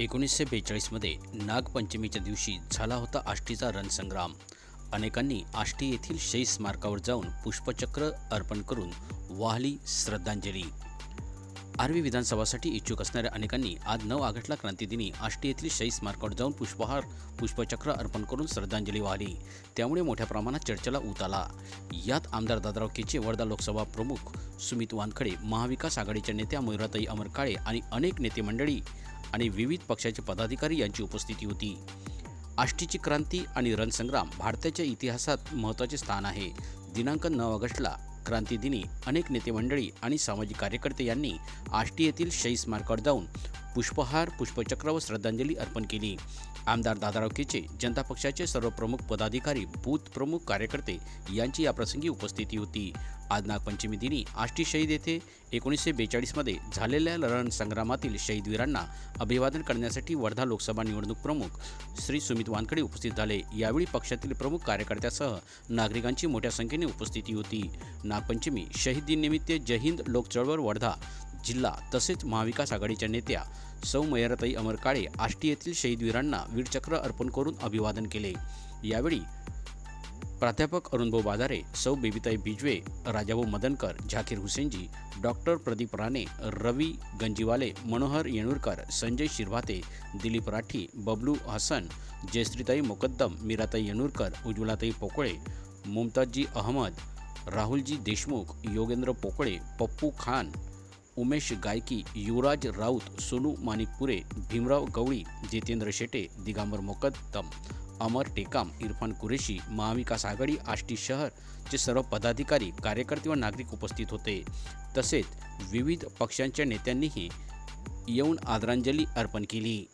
एकोणीसशे बेचाळीसमध्ये नागपंचमीच्या दिवशी झाला होता आष्टीचा रणसंग्राम. अनेकांनी आष्टी येथील शहीद स्मारकावर जाऊन पुष्पचक्र अर्पण करून वाहली श्रद्धांजली. आर्वी विधानसभासाठी इच्छुक असणाऱ्या अनेकांनी आज नऊ ऑगस्टला क्रांतीदिनी आष्टी येथील शहीद स्मारकावर जाऊन पुष्पहार पुष्पचक्र अर्पण करून श्रद्धांजली वाहिली. त्यामुळे मोठ्या प्रमाणात चर्चेला ऊत आला. यात आमदार दादराव केचे वर्धा लोकसभा प्रमुख सुमित वानखडे महाविकास आघाडीच्या नेत्या मयुराताई अमर काळे आणि अनेक नेते मंडळी आणि विविध पक्षाचे पदाधिकारी यांची उपस्थिती होती. आष्टीची क्रांती आणि रणसंग्राम भारताच्या इतिहासात महत्त्वाचे स्थान आहे. दिनांक नऊ ऑगस्टला क्रांतीदिनी अनेक नेते मंडळी आणि सामाजिक कार्यकर्ते यांनी आष्टी येथील शहीद स्मारकावर जाऊन पुष्पहार पुष्पचक्र व श्रद्धांजली अर्पण केली. आमदार दादाराव केचे जनता पक्षाचे सर्व प्रमुख पदाधिकारी बूथ प्रमुख कार्यकर्ते यांची याप्रसंगी उपस्थिती होती. आज नागपंचमी दिनी आष्टी शहीद येथे एकोणीसशे बेचाळीसमध्ये झालेल्या रणसंग्रामातील शहीदवीरांना अभिवादन करण्यासाठी वर्धा लोकसभा निवडणूक प्रमुख श्री सुमित वानखडे उपस्थित झाले. यावेळी पक्षातील प्रमुख कार्यकर्त्यासह नागरिकांची मोठ्या संख्येने उपस्थिती होती. नागपंचमी शहीद दिननिमित्त जय हिंद लोक चळवळ वर्धा जिल्हा तसेच महाविकास आघाडीच्या नेत्या सौ मयरताई अमर काळे आष्टी येथील शहीदवीरांना वीरचक्र अर्पण करून अभिवादन केले. यावेळी प्राध्यापक अरुणभाऊ बाजारे सौ बेबीताई बिजवे राजाभाऊ मदनकर झाकीर हुसेनजी डॉक्टर प्रदीप राणे रवी गंजीवाले मनोहर येणूरकर संजय शिरभाते दिलीप राठी बबलू हसन जयश्रीताई मोकद्दम मीराताई येणूरकर उज्ज्वलाताई पोकळे मुमताजजी अहमद राहुलजी देशमुख योगेंद्र पोकळे पप्पू खान उमेश गायकी युवराज राऊत सोनू माणिकपुरे भीमराव गवळी जितेंद्र शेटे दिगांबर मोकद्दम अमर टेकाम इरफान कुरेशी महाविकास आघाडी आष्टी शहरचे सर्व पदाधिकारी कार्यकर्ते व नागरिक उपस्थित होते. तसेच विविध पक्षांच्या नेत्यांनीही येऊन आदरांजली अर्पण केली.